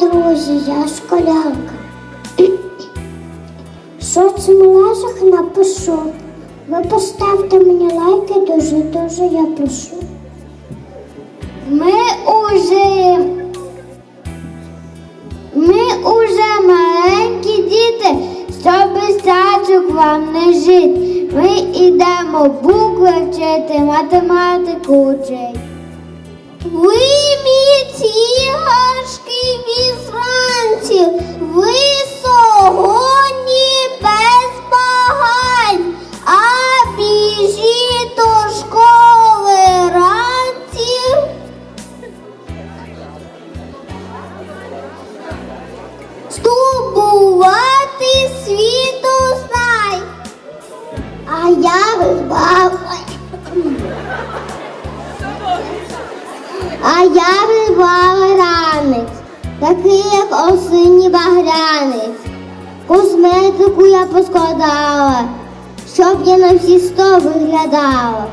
друзі, я школярка. В соцмережах напишу. Ви поставте мені лайки, дуже дуже я прошу. Ми уже ми уже маленькі діти, щоб садок вам не жити. Ми йдемо букви вчити, математику вчить. Такий як осінній багрянець. Косметику я поскладала, щоб я на всі сто виглядала.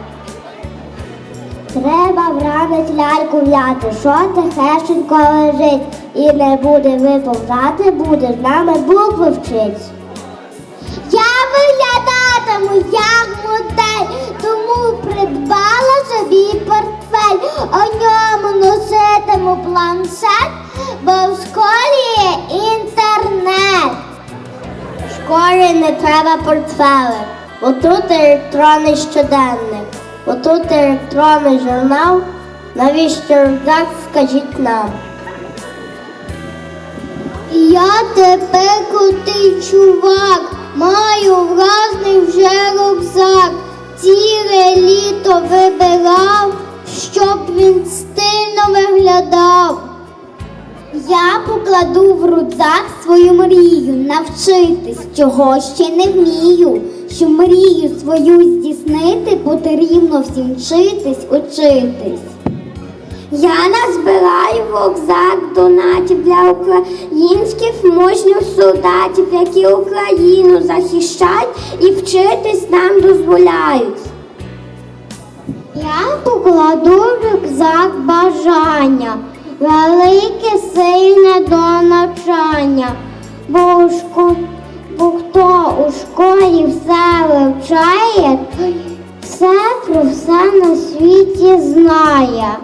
Треба вранець ляльку взяти, що тихесенько лежить, і не буде виповзати, буде з нами букви вчить. Я виглядатиму як модель, тому придбала собі портфель, у ньому носитиму планшет, В не треба портфели, отут електронний щоденник, отут електронний журнал. Навіщо рюкзак, скажіть нам? Я тепер навчитись, чого ще не вмію. Що мрію свою здійснити, потрібно всім вчитись, учитись. Я назбираю в рюкзак донатів для українських мужніх солдатів, які Україну захищають і вчитись нам дозволяють. Я покладу рюкзак бажання, велике сильне до навчання, бо, у шко... бо хто у школі все вивчає, той все про все на світі знає.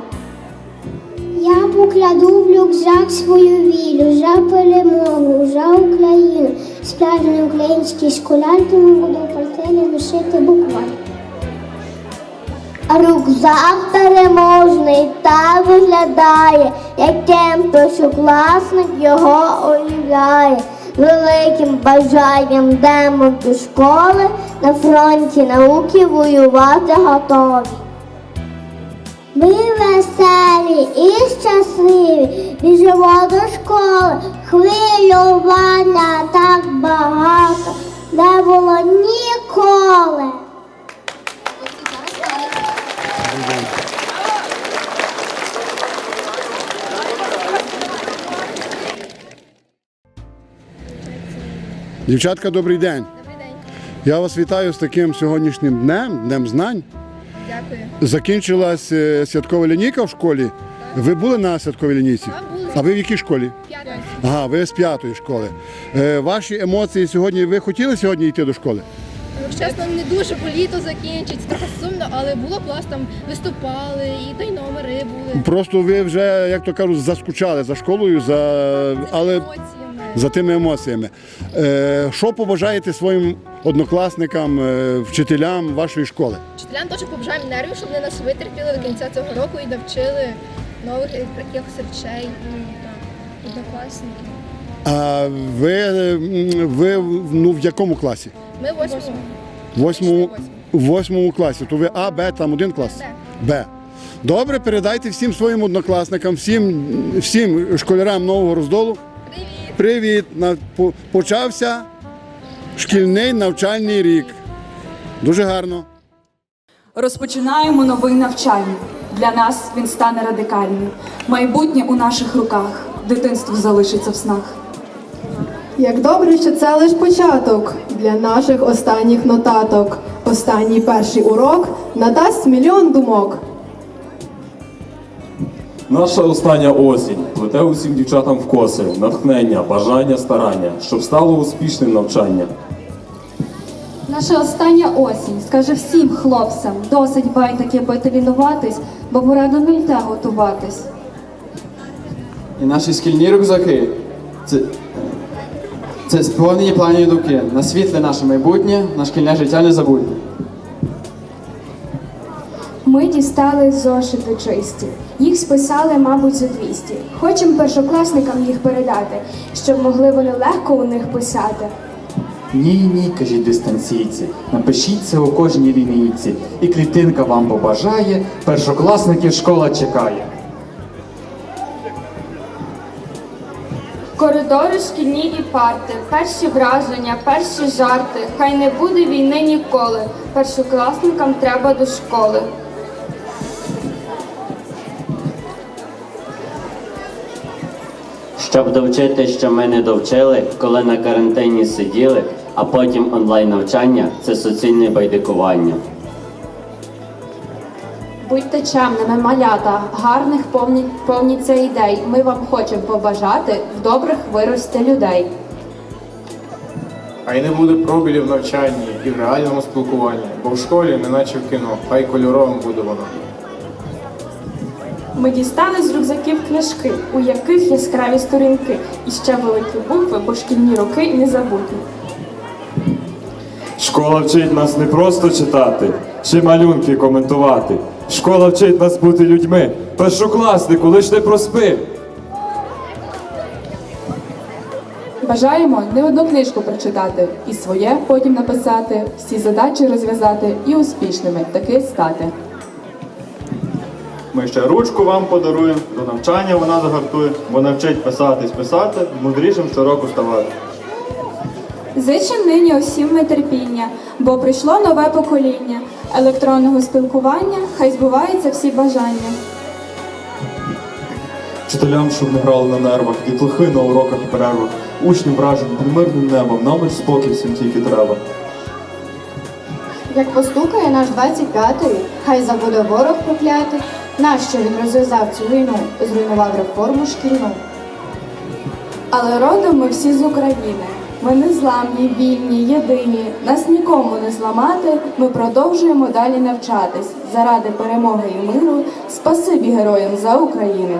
Я покладу в рюкзак свою віру, за перемогу, за Україну. Справжній український школяр, тому буду в портфелі лишити буквально. Рюкзак переможний та виглядає, яким першокласник його уявляє. Великим бажанням йдемо до школи, на фронті науки воювати готові. Ми веселі і щасливі, біжимо до школи, хвилювання так багато, не було ніколи. Дівчатка, добрий день. Добрий день. Я вас вітаю з таким сьогоднішнім днем, днем знань. Дякую. Закінчилась е, святкова лінійка в школі. Ви були на святковій лінійці? Так, були. А ви в якій школі? П'ятий. Ага, ви з п'ятої школи. Е, ваші емоції сьогодні. Ви хотіли сьогодні йти до школи? Чесно, не дуже, бо літо закінчиться, трохи сумно, але було класно, там виступали, і та й номери були. Просто ви вже, як то кажуть, заскучали за школою, за... але Емоціями. За тими емоціями. Е, що побажаєте своїм однокласникам, е, вчителям вашої школи? Вчителям теж побажаємо нервів, щоб вони нас витерпіли до кінця цього року і навчили нових якихось речей. Ну, так, А ви, ви ну, в якому класі? Ми в восьмому. Восьмому, восьмому класі. То ви А, Б, там один клас? Б. Б. Добре, передайте всім своїм однокласникам, всім, всім школярам нового роздолу. Привіт! Почався шкільний навчальний рік. Дуже гарно. Розпочинаємо новий навчальний. Для нас він стане радикальним. Майбутнє у наших руках. Дитинство залишиться в снах. Як добре, що це лиш початок для наших останніх нотаток. Останній перший урок надасть мільйон думок. Наша остання осінь плете усім дівчатам в коси, натхнення, бажання, старання, щоб стало успішним навчання. Наша остання осінь скаже всім хлопцям, досить байтаки потелінуватись, бо пора до мільте готуватись. І наші шкільні рюкзаки це, це сповнені планів думки. На світле наше майбутнє, на шкільне життя не забудьте. Ми дістали зошити чисті. Їх списали, мабуть, за 200. Хочемо першокласникам їх передати, щоб могли вони легко у них писати. Ні, ні, кажіть дистанційці, напишіть це у кожній лінійці, і клітинка вам побажає, першокласників школа чекає. Коридори шкільні і парти, перші враження, перші жарти. Хай не буде війни ніколи. Першокласникам треба до школи. Щоб довчити, що ми не довчили, коли на карантині сиділи, а потім онлайн навчання це суцільне байдикування. Будьте чемними, малята, гарних повні, повніться ідей. Ми вам хочемо побажати в добрих вирости людей. Хай не буде пробілів в навчанні і в реальному спілкуванні, бо в школі, не наче в кіно, хай кольоровим буде воно. Ми дістали з рюкзаків книжки, у яких яскраві сторінки, і ще великі букви, бо шкільні роки незабутні. Школа вчить нас не просто читати, чи малюнки коментувати. Школа вчить нас бути людьми. Першокласнику, лиш не проспи. Бажаємо не одну книжку прочитати і своє потім написати, всі задачі розв'язати і успішними таки стати. Ми ще ручку вам подаруємо, до навчання вона загартує, бо навчить писати і списати, мудрішим щороку ставати. Зичим нині усім ми терпіння, бо прийшло нове покоління електронного спілкування, хай збуваються всі бажання. Вчителям, щоб не грали на нервах, дітлахи на уроках і перервах, учнів вражень під мирним небом, нам спокій всім тільки треба. Як постукає наш 25-й, хай забуде ворог проклятий, нащо він розв'язав цю війну, зруйнував реформу шкільну. Але родом ми всі з України. Ми незламні, вільні, єдині. Нас нікому не зламати. Ми продовжуємо далі навчатись заради перемоги і миру. Спасибі героям за Україну.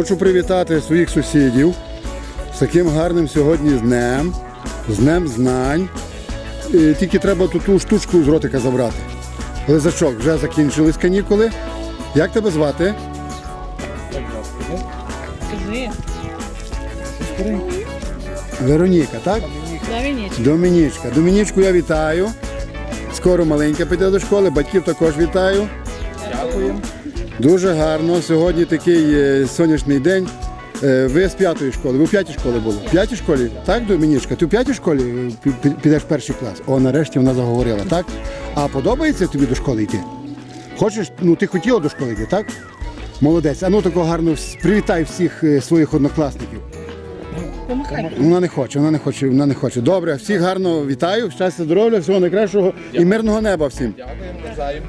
Хочу привітати своїх сусідів з таким гарним сьогодні днем, з днем знань. Е, Тільки треба ту, ту штучку з ротика забрати. Лизачок, вже закінчились канікули. Як тебе звати? Вероніка, так? Домінічка. Домінічка. Домінічку я вітаю. Скоро маленька піде до школи, батьків також вітаю. Дякую. Дуже гарно. Сьогодні такий е, сонячний день. Е, Ви з п'ятої школи. Ви в п'ятій школі були? В п'ятій школі? Так, Домінічка? Ти в п'ятій школі е, пі- пі- підеш в перший клас? О, нарешті вона заговорила, так? А подобається тобі до школи йти? Хочеш, ну ти хотіла до школи йти, так? Молодець. А ну тако гарно привітай всіх своїх однокласників. Вона не хоче, вона не хоче, вона не хоче. Добре, всіх гарно вітаю, щастя, здоров'я, всього найкращого і мирного неба всім. Дякуємо навзаєм.